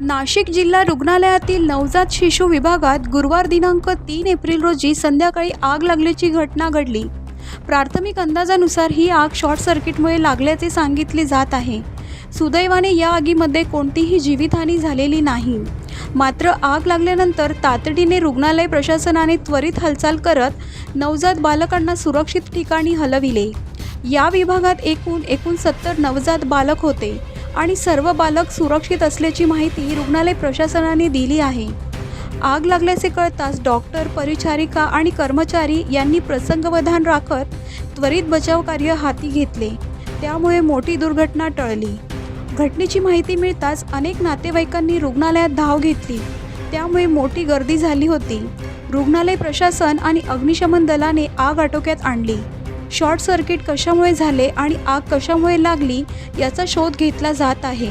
नाशिक जिल्हा रुग्णालयातील नवजात शिशु विभागात गुरुवार दिनांक तीन एप्रिल रोजी संध्याकाळी आग लागल्याची घटना घडली. प्राथमिक अंदाजानुसार ही आग शॉर्ट सर्किटमुळे लागल्याचे सांगितले जात आहे. सुदैवाने या आगीमध्ये कोणतीही जीवितहानी झालेली नाही. मात्र आग लागल्यानंतर तातडीने रुग्णालय प्रशासनाने त्वरित हालचाल करत नवजात बालकांना सुरक्षित ठिकाणी हलविले. या विभागात एकूण एकूण सत्तर नवजात बालक होते. आणि सर्व बालक सुरक्षित असल्याची माहिती रुग्णालय प्रशासनाने दिली आहे. आग लागल्याचे कळताच डॉक्टर परिचारिका आणि कर्मचारी यांनी प्रसंगवधान राखत त्वरित बचाव कार्य हाती घेतले. त्यामुळे मोठी दुर्घटना टळली. घटनेची माहिती मिळताच अनेक नातेवाईकांनी रुग्णालयात धाव घेतली. त्यामुळे मोठी गर्दी झाली होती. रुग्णालय प्रशासन आणि अग्निशमन दलाने आग आटोक्यात आणली. शॉर्ट सर्किट कशामुळे झाले आणि आग कशामुळे लागली याचा शोध घेतला जात आहे.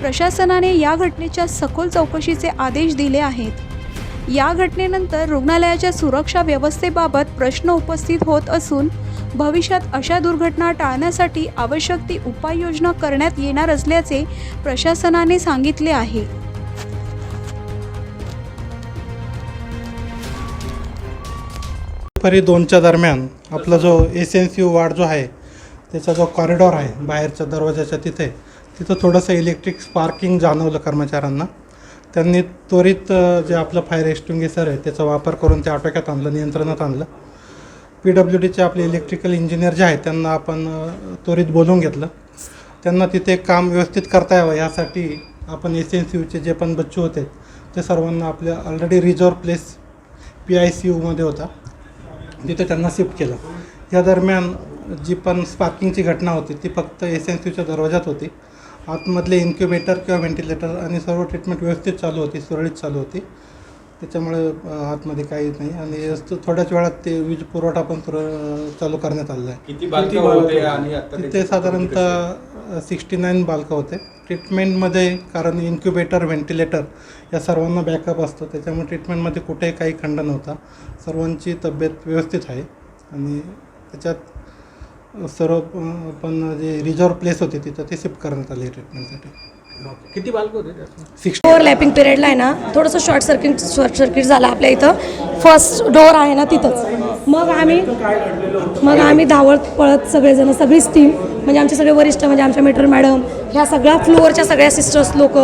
प्रशासनाने या घटनेच्या सखोल चौकशीचे आदेश दिले आहेत. या घटनेनंतर रुग्णालयाच्या सुरक्षा व्यवस्थेबाबत प्रश्न उपस्थित होत असून भविष्यात अशा दुर्घटना टाळण्यासाठी आवश्यक ती उपाययोजना करण्यात येणार असल्याचे प्रशासनाने सांगितले आहे. दुपारी दोनच्या दरम्यान आपला जो एस एन सी वार्ड जो आहे त्याचा जो कॉरिडॉर आहे बाहेरच्या दरवाजाच्या तिथे तिथं थोडंसं इलेक्ट्रिक स्पार्किंग जाणवलं कर्मचाऱ्यांना. त्यांनी त्वरित जे आपलं फायर एक्स्टिंग्विसर आहे त्याचा वापर करून ते आटोक्यात आणलं नियंत्रणात आणलं. पी डब्ल्यू डीचे आपले इलेक्ट्रिकल इंजिनियर जे आहेत त्यांना आपण त्वरित बोलवून घेतलं. त्यांना तिथे काम व्यवस्थित करता यावं यासाठी आपण एस एन सी यूचे जे पण बच्चू होते ते सर्वांना आपल्या already reserve place P I C यूमध्ये होता. तिथे त्यांना शिफ्ट केलं. या दरम्यान जी पण स्पार्किंगची घटना होती ती फक्त एस एन सीच्या दरवाजात होती. आतमधले इन्क्युबेटर किंवा व्हेंटिलेटर आणि सर्व ट्रीटमेंट व्यवस्थित चालू होती सुरळीत चालू होती. त्याच्यामुळे आतमध्ये काही नाही. आणि थोड्याच वेळात ते वीज पुरवठा पण चालू करण्यात आलेला आहे. तिथे साधारणतः सिक्स्टी नाईन बालकं होते. ट्रीटमेंटमध्ये कारण इन्क्युबेटर व्हेंटिलेटर या सर्वांना बॅकअप असतो. त्याच्यामुळे ट्रीटमेंटमध्ये कुठेही काही खंड नव्हता. सर्वांची तब्येत व्यवस्थित आहे. आणि त्याच्यात सर्व पण जे रिझर्व प्लेस होते तिथं ते शिफ्ट करण्यात आले ट्रीटमेंटसाठी किती बालक होते त्यात? सिक्स्टी ओव्हरलॅपिंग पिरियडला आहे ना थोडंसं शॉर्ट सर्किट शॉर्ट सर्किट झालं आपल्या इथं. फर्स्ट डोअर आहे ना तिथंच. मग आम्ही मग आम्ही धावत पळत सगळेजण सगळीच टीम म्हणजे आमचे सगळे वरिष्ठ म्हणजे आमच्या मेट्रो मॅडम ह्या सगळ्या फ्लोअरच्या सगळ्या सिस्टर्स लोक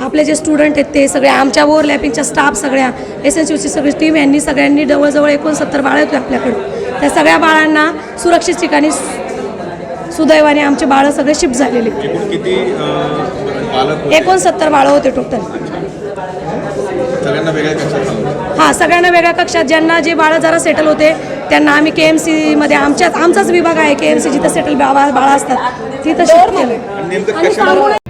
आपले जे स्टुडंट आहेत ते सगळे आमच्या ओव्हरलॅपिंगच्या स्टाफ सगळ्या एस एन ची सगळी टीम यांनी सगळ्यांनी जवळजवळ एकोणसत्तर बाळं होते आपल्याकडे त्या सगळ्या बाळांना सुरक्षित ठिकाणी सुदैवाने आमचे बाळं सगळे शिफ्ट झालेले एकोणसत्तर बाळं होते टोटल? हां सगळ्यांना वेगळ्या कक्षात ज्यांना जे बाळं जरा सेटल होते त्यांना आम्ही के एम सीमध्ये आमच्याच आमचाच विभाग आहे के एम सी जिथं सेटल बाळा बाळा असतात तिथं शिफ्ट केलं